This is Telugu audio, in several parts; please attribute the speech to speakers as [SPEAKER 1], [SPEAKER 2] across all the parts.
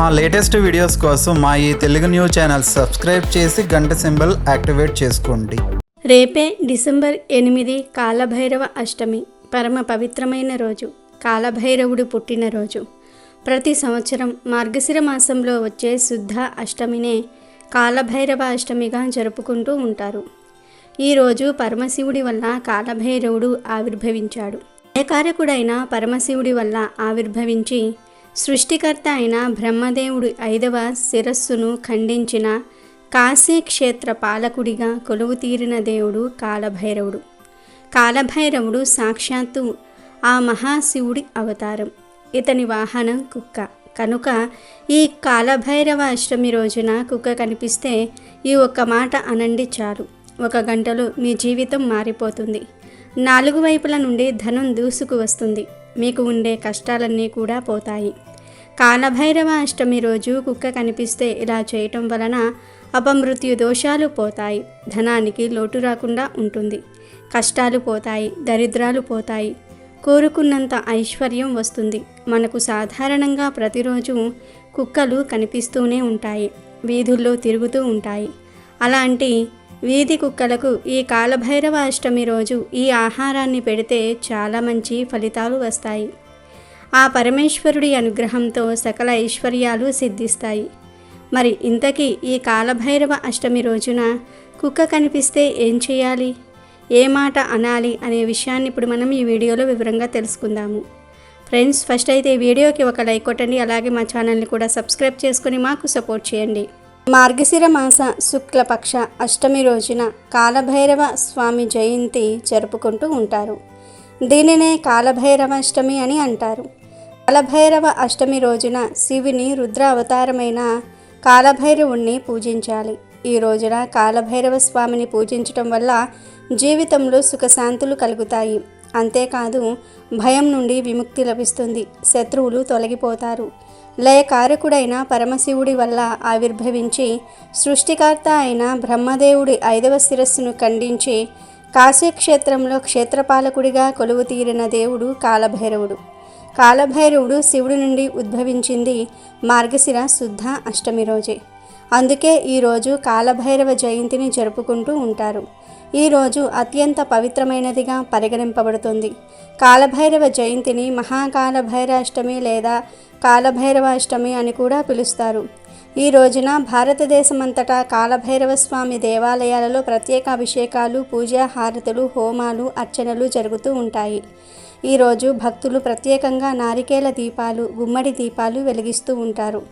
[SPEAKER 1] మా లేటెస్ట్ వీడియోస్ కోసం మా ఈ తెలుగు న్యూస్ ఛానల్ సబ్స్క్రైబ్ చేసి గంట సింబల్ యాక్టివేట్ చేసుకోండి.
[SPEAKER 2] రేపే డిసెంబర్ ఎనిమిది కాలభైరవ అష్టమి పరమ పవిత్రమైన రోజు కాలభైరవుడు పుట్టినరోజు ప్రతి సంవత్సరం మార్గశిర మాసంలో వచ్చే శుద్ధ అష్టమినే కాలభైరవ అష్టమిగా జరుపుకుంటూ ఉంటారు. ఈరోజు పరమశివుడి వల్ల కాలభైరవుడు ఆవిర్భవించాడు. ఏకారకుడైన పరమశివుడి వల్ల ఆవిర్భవించి సృష్టికర్త అయిన బ్రహ్మదేవుడి ఐదవ శిరస్సును ఖండించిన కాశీ క్షేత్ర పాలకుడిగా కొలువు తీరిన దేవుడు కాలభైరవుడు. కాలభైరవుడు సాక్షాత్తు ఆ మహాశివుడి అవతారం. ఇతని వాహనం కుక్క. కనుక ఈ కాలభైరవ అష్టమి రోజున కుక్క కనిపిస్తే ఈ ఒక్క మాట అనండి చాలు. ఒక గంటలో మీ జీవితం మారిపోతుంది. నాలుగు వైపుల నుండి ధనం దూసుకు వస్తుంది. మీకు ఉండే కష్టాలన్నీ కూడా పోతాయి. కాలభైరవ అష్టమి రోజు కుక్క కనిపిస్తే ఇలా చేయటం వలన అపమృత్యు దోషాలు పోతాయి. ధనానికి లోటు రాకుండా ఉంటుంది. కష్టాలు పోతాయి. దరిద్రాలు పోతాయి. కోరుకున్నంత ఐశ్వర్యం వస్తుంది. మనకు సాధారణంగా ప్రతిరోజు కుక్కలు కనిపిస్తూనే ఉంటాయి. వీధుల్లో తిరుగుతూ ఉంటాయి. అలాంటి వీధి కుక్కలకు ఈ కాలభైరవ అష్టమి రోజు ఈ ఆహారాన్ని పెడితే చాలా మంచి ఫలితాలు వస్తాయి. ఆ పరమేశ్వరుడి అనుగ్రహంతో సకల ఐశ్వర్యాలు సిద్ధిస్తాయి. మరి ఇంతకీ ఈ కాలభైరవ అష్టమి రోజున కుక్క కనిపిస్తే ఏం చేయాలి? ఏ మాట అనాలి అనే విషయాన్ని ఇప్పుడు మనం ఈ వీడియోలో వివరంగా తెలుసుకుందాము. ఫ్రెండ్స్ ఫస్ట్ అయితే ఈ వీడియోకి ఒక లైక్ కొట్టండి అలాగే మా ఛానల్ని కూడా సబ్స్క్రైబ్ చేసుకుని మాకు సపోర్ట్ చేయండి. మార్గశిర మాస శుక్లపక్ష అష్టమి రోజున కాలభైరవ స్వామి జయంతి జరుపుకుంటూ ఉంటారు. దీనినే కాలభైరవ అష్టమి అని అంటారు. కాలభైరవ అష్టమి రోజున శివుని రుద్ర అవతారమైన కాలభైరవుణ్ణి పూజించాలి. ఈ రోజున కాలభైరవ స్వామిని పూజించటం వల్ల జీవితంలో సుఖశాంతులు కలుగుతాయి. అంతేకాదు భయం నుండి విముక్తి లభిస్తుంది. శత్రువులు తొలగిపోతారు. లయకారకుడైన పరమశివుడి వల్ల ఆవిర్భవించి సృష్టికర్త అయిన బ్రహ్మదేవుడి ఐదవ శిరస్సును ఖండించి కాశీక్షేత్రంలో క్షేత్రపాలకుడిగా కొలువు తీరిన దేవుడు కాలభైరవుడు. కాలభైరవుడు శివుడి నుండి ఉద్భవించింది మార్గశిర శుద్ధ అష్టమి రోజే. అందుకే ఈరోజు కాలభైరవ జయంతిని జరుపుకుంటూ ఉంటారు. ఈరోజు అత్యంత పవిత్రమైనదిగా పరిగణింపబడుతుంది. కాలభైరవ జయంతిని మహాకాలభైరాష్టమి లేదా కాలభైరవ అష్టమి అని కూడా పిలుస్తారు. ఈ రోజున భారతదేశమంతటా కాలభైరవ స్వామి దేవాలయాలలో ప్రత్యేక అభిషేకాలు పూజా హారతులు హోమాలు అర్చనలు జరుగుతూ ఉంటాయి. ఈరోజు భక్తులు ప్రత్యేకంగా నారికేల దీపాలు గుమ్మడి దీపాలు వెలిగిస్తూ ఉంటారు.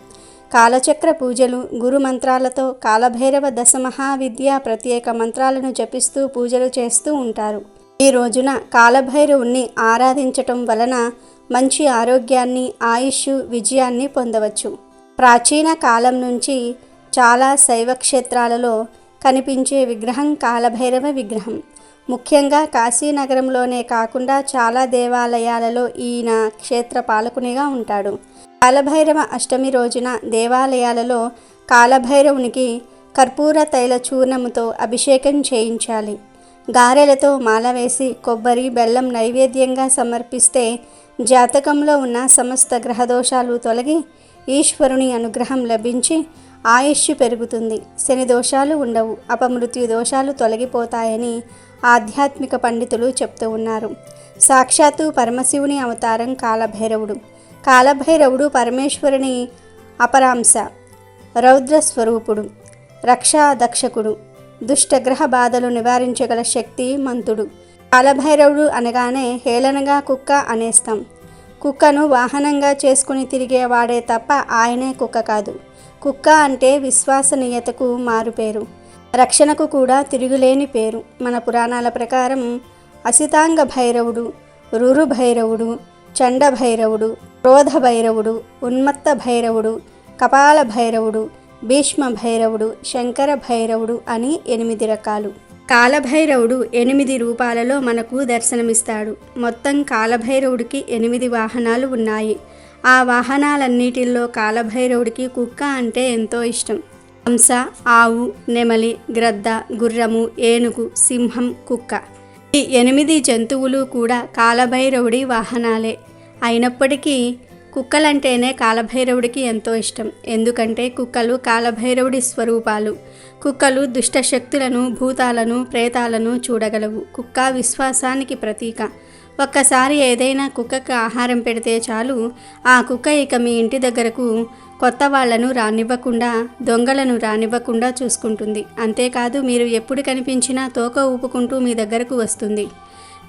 [SPEAKER 2] కాలచక్ర పూజలు గురు మంత్రాలతో కాలభైరవ దశమహావిద్య ప్రత్యేక మంత్రాలను జపిస్తూ పూజలు చేస్తూ ఉంటారు. ఈ రోజున కాలభైరవుణ్ణి ఆరాధించటం వలన మంచి ఆరోగ్యాన్ని ఆయుష్ విజయాన్ని పొందవచ్చు. ప్రాచీన కాలం నుంచి చాలా శైవ క్షేత్రాలలో కనిపించే విగ్రహం కాలభైరవ విగ్రహం. ముఖ్యంగా కాశీనగరంలోనే కాకుండా చాలా దేవాలయాలలో ఈయన క్షేత్ర పాలకునిగా ఉంటాడు. కాలభైరవ అష్టమి రోజున దేవాలయాలలో కాలభైరవునికి కర్పూర తైల చూర్ణముతో అభిషేకం చేయించాలి. గారెలతో మాల వేసి కొబ్బరి బెల్లం నైవేద్యంగా సమర్పిస్తే జాతకంలో ఉన్న సమస్త గ్రహదోషాలు తొలగి ఈశ్వరుని అనుగ్రహం లభించి ఆయుష్ పెరుగుతుంది. శని దోషాలు ఉండవు. అపమృత్యు దోషాలు తొలగిపోతాయని ఆధ్యాత్మిక పండితులు చెప్తూ ఉన్నారు. సాక్షాత్తు పరమశివుని అవతారం కాలభైరవుడు. కాలభైరవుడు పరమేశ్వరుని అపరాంశ రౌద్ర స్వరూపుడు రక్షాదక్షకుడు దుష్టగ్రహ బాధలు నివారించగల శక్తి మంతుడు. కాలభైరవుడు అనగానే హేళనగా కుక్క అనేస్తాం కుక్కను వాహనంగా చేసుకుని తిరిగే వాడే తప్ప ఆయనే కుక్క కాదు. కుక్క అంటే విశ్వసనీయతకు మారుపేరు రక్షణకు కూడా తిరుగులేని పేరు. మన పురాణాల ప్రకారం అసితాంగ భైరవుడు రురు భైరవుడు చండ భైరవుడు క్రోధ భైరవుడు ఉన్మత్త భైరవుడు కపాల భైరవుడు భీష్మ భైరవుడు శంకర భైరవుడు అని ఎనిమిది రకాలు. కాలభైరవుడు ఎనిమిది రూపాలలో మనకు దర్శనమిస్తాడు. మొత్తం కాలభైరవుడికి ఎనిమిది వాహనాలు ఉన్నాయి. ఆ వాహనాలన్నిటిల్లో కాలభైరవుడికి కుక్క అంటే ఎంతో ఇష్టం. హంస ఆవు నెమలి గ్రద్ద గుర్రము ఏనుగు సింహం కుక్క. ఈ ఎనిమిది జంతువులు కూడా కాలభైరవుడి వాహనాలే. అయినప్పటికీ కుక్కలంటేనే కాలభైరవుడికి ఎంతో ఇష్టం. ఎందుకంటే కుక్కలు కాలభైరవుడి స్వరూపాలు. కుక్కలు దుష్ట శక్తులను భూతాలను ప్రేతాలను చూడగలవు. కుక్క విశ్వాసానికి ప్రతీక. ఒక్కసారి ఏదైనా కుక్కకు ఆహారం పెడితే చాలు. ఆ కుక్క ఇక మీ ఇంటి దగ్గరకు కొత్త వాళ్ళను రానివ్వకుండా దొంగలను రానివ్వకుండా చూసుకుంటుంది. అంతేకాదు మీరు ఎప్పుడు కనిపించినా తోక ఊపుకుంటూ మీ దగ్గరకు వస్తుంది.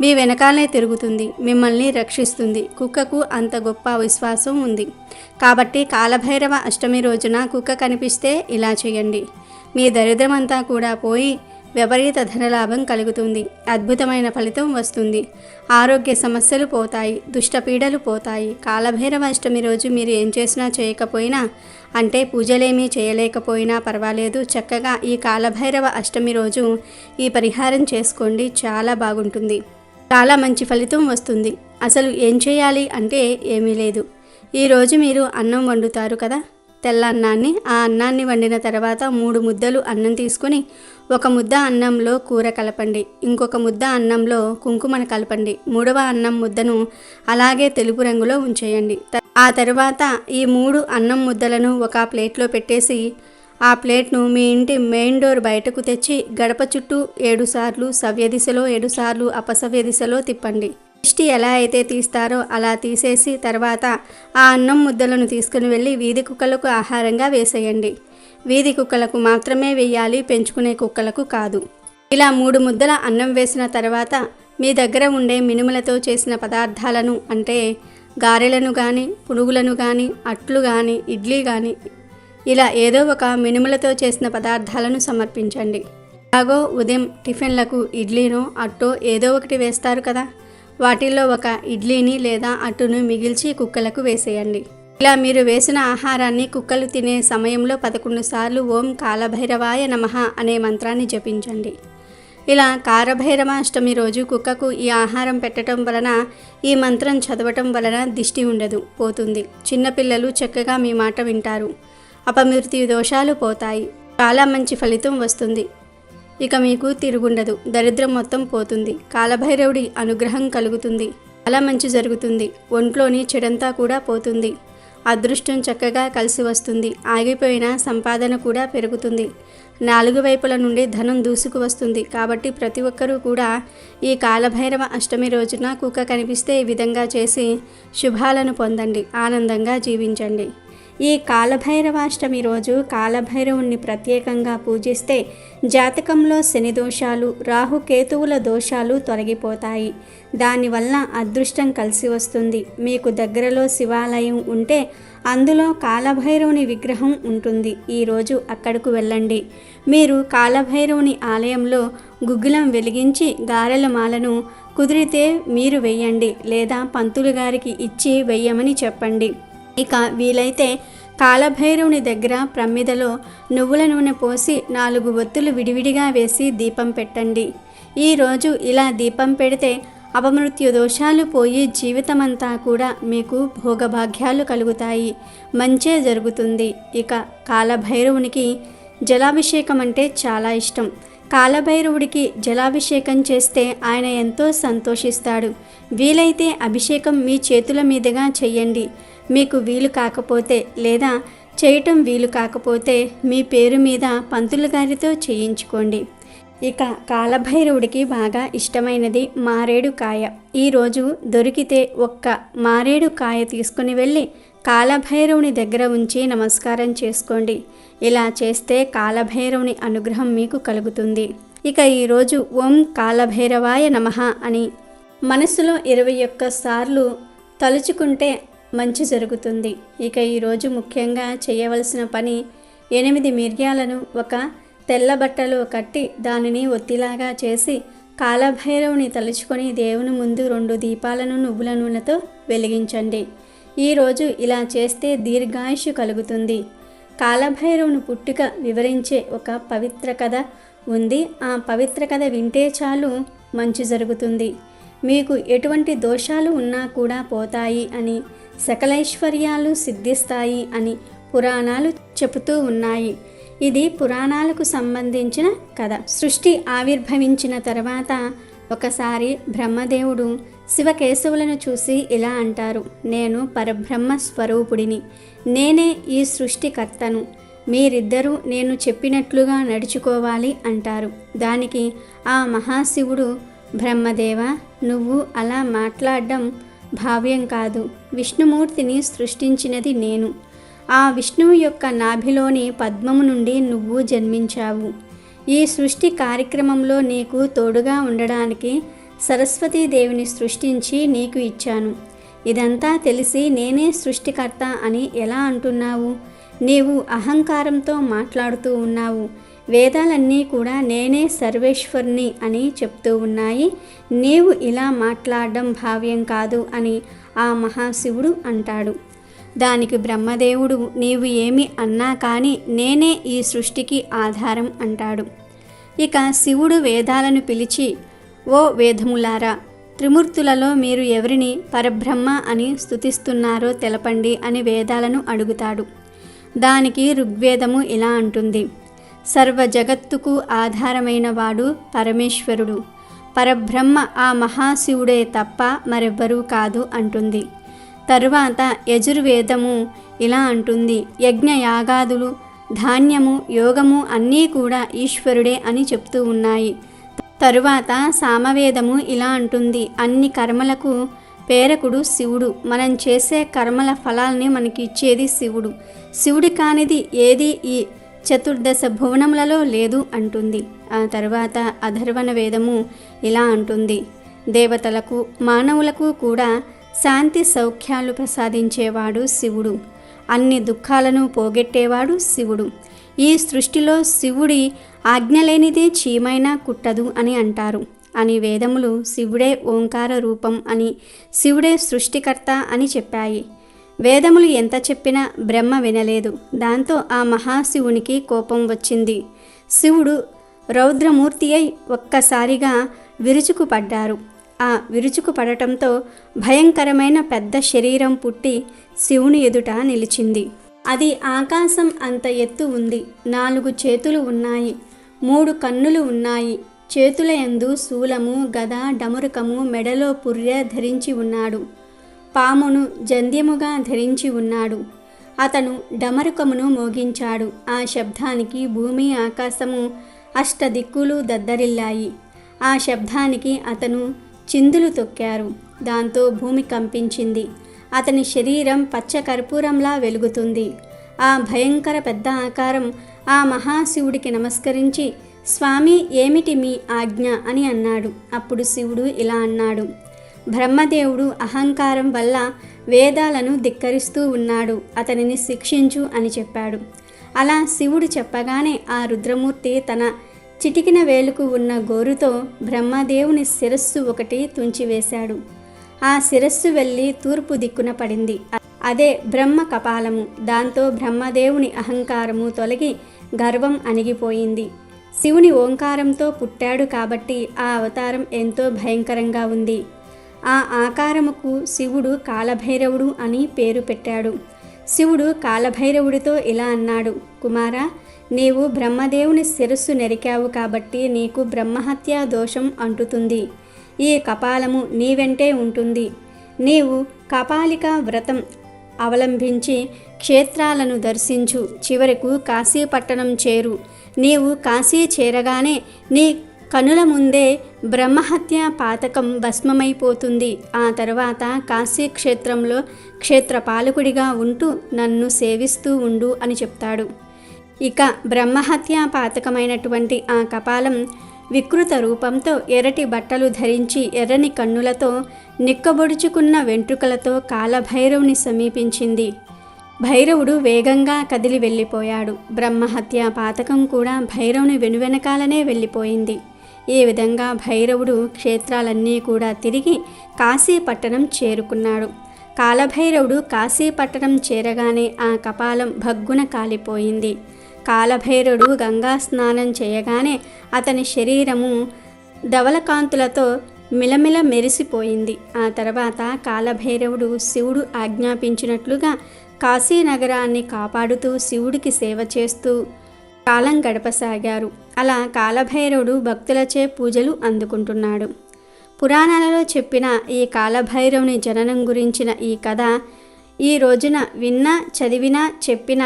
[SPEAKER 2] మీ వెనకాలే తిరుగుతుంది. మిమ్మల్ని రక్షిస్తుంది. కుక్కకు అంత గొప్ప విశ్వాసం ఉంది. కాబట్టి కాలభైరవ అష్టమి రోజున కుక్క కనిపిస్తే ఇలా చేయండి. మీ దరిద్రమంతా కూడా పోయి విపరీత ధనలాభం కలుగుతుంది. అద్భుతమైన ఫలితం వస్తుంది. ఆరోగ్య సమస్యలు పోతాయి. దుష్టపీడలు పోతాయి. కాలభైరవ అష్టమి రోజు మీరు ఏం చేసినా చేయకపోయినా అంటే పూజలేమీ చేయలేకపోయినా పర్వాలేదు. చక్కగా ఈ కాలభైరవ అష్టమి రోజు ఈ పరిహారం చేసుకోండి. చాలా బాగుంటుంది. చాలా మంచి ఫలితం వస్తుంది. అసలు ఏం చేయాలి అంటే ఏమీ లేదు. ఈరోజు మీరు అన్నం వండుతారు కదా? తెల్ల అన్నాన్ని ఆ అన్నాన్ని వండిన తర్వాత మూడు ముద్దలు అన్నం తీసుకొని ఒక ముద్ద అన్నంలో కూర కలపండి. ఇంకొక ముద్ద అన్నంలో కుంకుమను కలపండి. మూడవ అన్నం ముద్దను అలాగే తెలుపు రంగులో ఉంచేయండి. ఆ తర్వాత ఈ మూడు అన్నం ముద్దలను ఒక ప్లేట్లో పెట్టేసి ఆ ప్లేట్ను మీ ఇంటి మెయిన్ డోర్ బయటకు తెచ్చి గడప చుట్టూ ఏడు సార్లు సవ్య దిశలో ఏడు సార్లు అపసవ్య దిశలో తిప్పండి. దిష్టి ఎలా అయితే తీస్తారో అలా తీసేసి తర్వాత ఆ అన్నం ముద్దలను తీసుకుని వెళ్ళి వీధి కుక్కలకు ఆహారంగా వేసేయండి. వీధి కుక్కలకు మాత్రమే వేయాలి పెంచుకునే కుక్కలకు కాదు. ఇలా మూడు ముద్దల అన్నం వేసిన తర్వాత మీ దగ్గర ఉండే మినుములతో చేసిన పదార్థాలను అంటే గారెలను కానీ పునుగులను కానీ అట్లు కానీ ఇడ్లీ కానీ ఇలా ఏదో ఒక మినుములతో చేసిన పదార్థాలను సమర్పించండి. అలాగో ఉదయం టిఫిన్లకు ఇడ్లీనో అట్టో ఏదో ఒకటి వేస్తారు కదా. వాటిల్లో ఒక ఇడ్లీని లేదా అట్టును మిగిల్చి కుక్కలకు వేసేయండి. ఇలా మీరు వేసిన ఆహారాన్ని కుక్కలు తినే సమయంలో పదకొండు సార్లు ఓం కాలభైరవాయ నమః అనే మంత్రాన్ని జపించండి. ఇలా కారభైరవ అష్టమి రోజు కుక్కకు ఈ ఆహారం పెట్టడం వలన ఈ మంత్రం చదవటం వలన దిష్టి ఉండదు పోతుంది. చిన్నపిల్లలు చక్కగా మీ మాట వింటారు. అపమృత్యు దోషాలు పోతాయి. చాలా మంచి ఫలితం వస్తుంది. ఇక మీకు తిరుగుండదు. దరిద్రం మొత్తం పోతుంది. కాలభైరవుడి అనుగ్రహం కలుగుతుంది. చాలా మంచి జరుగుతుంది. ఒంట్లోని చెడంతా కూడా పోతుంది. అదృష్టం చక్కగా కలిసి వస్తుంది. ఆగిపోయిన సంపాదన కూడా పెరుగుతుంది. నాలుగు వైపుల నుండి ధనం దూసుకు వస్తుంది. కాబట్టి ప్రతి ఒక్కరూ కూడా ఈ కాలభైరవ అష్టమి రోజున కుక్క కనిపిస్తే ఈ విధంగా చేసి శుభాలను పొందండి. ఆనందంగా జీవించండి. ఈ కాలభైరవాష్టమి రోజు కాలభైరవుణ్ణి ప్రత్యేకంగా పూజిస్తే జాతకంలో శని దోషాలు రాహుకేతువుల దోషాలు తొలగిపోతాయి. దానివల్ల అదృష్టం కలిసి వస్తుంది. మీకు దగ్గరలో శివాలయం ఉంటే అందులో కాలభైరవుని విగ్రహం ఉంటుంది. ఈరోజు అక్కడకు వెళ్ళండి. మీరు కాలభైరవుని ఆలయంలో గుగ్గులం వెలిగించి గారెల మాలను కుదిరితే మీరు వెయ్యండి లేదా పంతులు గారికి ఇచ్చి వెయ్యమని చెప్పండి. ఇక వీలైతే కాలభైరవుని దగ్గర ప్రమ్మిదలో నువ్వుల నూనె పోసి నాలుగు ఒత్తులు విడివిడిగా వేసి దీపం పెట్టండి. ఈరోజు ఇలా దీపం పెడితే అపమృత్యు దోషాలు పోయి జీవితమంతా కూడా మీకు భోగభాగ్యాలు కలుగుతాయి. మంచే జరుగుతుంది. ఇక కాలభైరవునికి జలాభిషేకం అంటే చాలా ఇష్టం. కాలభైరవుడికి జలాభిషేకం చేస్తే ఆయన ఎంతో సంతోషిస్తాడు. వీలైతే అభిషేకం మీ చేతుల మీదుగా చెయ్యండి. మీకు వీలు కాకపోతే లేదా చేయటం వీలు కాకపోతే మీ పేరు మీద పంతులు గారితో చేయించుకోండి. ఇక కాలభైరవుడికి బాగా ఇష్టమైనది మారేడు కాయ. ఈరోజు దొరికితే ఒక్క మారేడు కాయ తీసుకుని వెళ్ళి కాలభైరవుని దగ్గర ఉంచి నమస్కారం చేసుకోండి. ఇలా చేస్తే కాలభైరవుని అనుగ్రహం మీకు కలుగుతుంది. ఇక ఈరోజు ఓం కాలభైరవాయ నమః అని మనసులో ఇరవై ఒక్క సార్లు తలుచుకుంటే మంచి జరుగుతుంది. ఇక ఈరోజు ముఖ్యంగా చేయవలసిన పని ఎనిమిది మిర్యాలను ఒక తెల్ల బట్టలో కట్టి దానిని ఒత్తిలాగా చేసి కాలభైరవుని తలుచుకొని దేవుని ముందు రెండు దీపాలను నువ్వుల నూనెతో వెలిగించండి. ఈరోజు ఇలా చేస్తే దీర్ఘాయుషు కలుగుతుంది. కాలభైరవుని పుట్టుక వివరించే ఒక పవిత్ర కథ ఉంది. ఆ పవిత్ర కథ వింటే చాలు మంచి జరుగుతుంది. మీకు ఎటువంటి దోషాలు ఉన్నా కూడా పోతాయి అని సకలైశ్వర్యాలు సిద్ధిస్తాయి అని పురాణాలు చెబుతూ ఉన్నాయి. ఇది పురాణాలకు సంబంధించిన కథ. సృష్టి ఆవిర్భవించిన తర్వాత ఒకసారి బ్రహ్మదేవుడు శివకేశవులను చూసి ఇలా అంటారు. నేను పరబ్రహ్మ స్వరూపుడిని. నేనే ఈ సృష్టికర్తను. మీరిద్దరూ నేను చెప్పినట్లుగా నడుచుకోవాలి అంటారు. దానికి ఆ మహాశివుడు బ్రహ్మదేవ నువ్వు అలా మాట్లాడడం భావ్యం కాదు. విష్ణుమూర్తిని సృష్టించినది నేను. ఆ విష్ణువు యొక్క నాభిలోని పద్మము నుండి నువ్వు జన్మించావు. ఈ సృష్టి కార్యక్రమంలో నీకు తోడుగా ఉండడానికి సరస్వతీదేవిని సృష్టించి నీకు ఇచ్చాను. ఇదంతా తెలిసి నేనే సృష్టికర్త అని ఎలా అంటున్నావు? నీవు అహంకారంతో మాట్లాడుతూ ఉన్నావు. వేదాలన్నీ కూడా నేనే సర్వేశ్వరుని అని చెప్తూ ఉన్నాయి. నీవు ఇలా మాట్లాడడం భావ్యం కాదు అని ఆ మహాశివుడు అంటాడు. దానికి బ్రహ్మదేవుడు నీవు ఏమి అన్నా కానీ నేనే ఈ సృష్టికి ఆధారం అంటాడు. ఇక శివుడు వేదాలను పిలిచి ఓ వేదములారా త్రిమూర్తులలో మీరు ఎవరిని పరబ్రహ్మ అని స్తుతిస్తున్నారో తెలపండి అని వేదాలను అడుగుతాడు. దానికి ఋగ్వేదము ఇలా అంటుంది. సర్వ జగత్తుకు ఆధారమైన వాడు పరమేశ్వరుడు. పరబ్రహ్మ ఆ మహాశివుడే తప్ప మరెవ్వరూ కాదు అంటుంది. తరువాత యజుర్వేదము ఇలా అంటుంది. యజ్ఞయాగాదులు ధాన్యము యోగము అన్నీ కూడా ఈశ్వరుడే అని చెప్తూ ఉన్నాయి. తరువాత సామవేదము ఇలా అంటుంది. అన్ని కర్మలకు పేరకుడు శివుడు. మనం చేసే కర్మల ఫలాల్ని మనకి ఇచ్చేది శివుడు. శివుడి కానిది ఏది? ఈ చతుర్దశ భువనములలో లేదు అంటుంది. ఆ తర్వాత అధర్వణ వేదము ఇలా అంటుంది. దేవతలకు మానవులకు కూడా శాంతి సౌఖ్యాలు ప్రసాదించేవాడు శివుడు. అన్ని దుఃఖాలను పోగొట్టేవాడు శివుడు. ఈ సృష్టిలో శివుడి ఆజ్ఞ లేనిదే చీమైనా కుట్టదు అని అంటారు. అని వేదములు శివుడే ఓంకార రూపం అని శివుడే సృష్టికర్త అని చెప్పాయి. వేదములు ఎంత చెప్పినా బ్రహ్మ వినలేదు. దాంతో ఆ మహాశివునికి కోపం వచ్చింది. శివుడు రౌద్రమూర్తి అయి ఒక్కసారిగా విరుచుకు పడ్డారు ఆ విరుచుకు పడటంతో భయంకరమైన పెద్ద శరీరం పుట్టి శివుని ఎదుట నిలిచింది. అది ఆకాశం అంత ఎత్తు ఉంది. నాలుగు చేతులు ఉన్నాయి. మూడు కన్నులు ఉన్నాయి. చేతుల యందు శూలము గద డమరుకము మెడలో పుర్రె ధరించి ఉన్నాడు. పామును జంధ్యముగా ధరించి ఉన్నాడు. అతను డమరుకమును మోగించాడు. ఆ శబ్దానికి భూమి ఆకాశము అష్టదిక్కులు దద్దరిల్లాయి. ఆ శబ్దానికి అతను చిందులు తొక్కారు. దాంతో భూమి కంపించింది. అతని శరీరం పచ్చ కర్పూరంలా వెలుగుతుంది. ఆ భయంకర పెద్ద ఆకారం ఆ మహాశివుడికి నమస్కరించి స్వామి ఏమిటి మీ ఆజ్ఞ? అని అన్నాడు. అప్పుడు శివుడు ఇలా అన్నాడు బ్రహ్మదేవుడు అహంకారం వల్ల వేదాలను ధిక్కరిస్తూ ఉన్నాడు. అతనిని శిక్షించు అని చెప్పాడు. అలా శివుడు చెప్పగానే ఆ రుద్రమూర్తి తన చిటికిన వేలుకు ఉన్న గోరుతో బ్రహ్మదేవుని శిరస్సు ఒకటి తుంచివేశాడు. ఆ శిరస్సు వెళ్ళి తూర్పు దిక్కున పడింది. అదే బ్రహ్మ కపాలము. దాంతో బ్రహ్మదేవుని అహంకారము తొలగి గర్వం అణిగిపోయింది. శివుని ఓంకారంతో పుట్టాడు కాబట్టి ఆ అవతారం ఎంతో భయంకరంగా ఉంది. ఆ ఆకారముకు శివుడు కాలభైరవుడు అని పేరు పెట్టాడు. శివుడు కాలభైరవుడితో ఇలా అన్నాడు కుమారా నీవు బ్రహ్మదేవుని శిరస్సు నెరికావు కాబట్టి నీకు బ్రహ్మహత్యా దోషం అంటుతుంది. ఈ కపాలము నీ వెంటే ఉంటుంది. నీవు కపాలిక వ్రతం అవలంబించి క్షేత్రాలను దర్శించు. చివరకు కాశీపట్టణం చేరు. నీవు కాశీ చేరగానే నీ కనుల ముందే బ్రహ్మహత్య పాతకం భస్మమైపోతుంది. ఆ తర్వాత కాశీ క్షేత్రంలో క్షేత్రపాలకుడిగా ఉంటూ నన్ను సేవిస్తూ ఉండు అని చెప్తాడు. ఇక బ్రహ్మహత్య పాతకమైనటువంటి ఆ కపాలం వికృత రూపంతో ఎర్రటి బట్టలు ధరించి ఎర్రని కన్నులతో నిక్కబొడుచుకున్న వెంట్రుకలతో కాలభైరవుని సమీపించింది. భైరవుడు వేగంగా కదిలి వెళ్ళిపోయాడు. బ్రహ్మహత్య పాతకం కూడా భైరవుని వెనువెనకాలనే వెళ్ళిపోయింది. ఈ విధంగా భైరవుడు క్షేత్రాలన్నీ కూడా తిరిగి కాశీపట్టణం చేరుకున్నాడు. కాలభైరవుడు కాశీపట్టణం చేరగానే ఆ కపాలం భగ్గున కాలిపోయింది. కాలభైరవుడు గంగా స్నానం చేయగానే అతని శరీరము ధవలకాంతులతో మిలమిల మెరిసిపోయింది. ఆ తర్వాత కాలభైరవుడు శివుడు ఆజ్ఞాపించినట్లుగా కాశీనగరాన్ని కాపాడుతూ శివుడికి సేవ చేస్తూ కాలం గడపసాగారు. అలా కాలభైరవుడు భక్తులచే పూజలు అందుకుంటున్నాడు. పురాణాలలో చెప్పిన ఈ కాలభైరవుని జననం గురించిన ఈ కథ ఈ రోజున విన్నా చదివినా చెప్పిన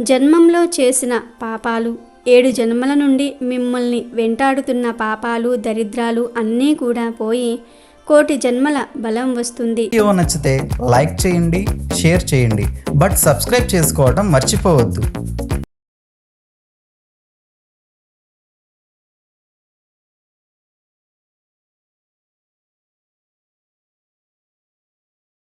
[SPEAKER 2] జన్మంలో చేసిన పాపాలు ఏడు జన్మల నుండి మిమ్మల్ని వెంటాడుతున్న పాపాలు దరిద్రాలు అన్నీ కూడా పోయి కోటి జన్మల బలం వస్తుంది.
[SPEAKER 1] వీడియో నచ్చితే లైక్ చేయండి షేర్ చేయండి. బట్ సబ్స్క్రైబ్ చేసుకోవడం మర్చిపోవద్దు.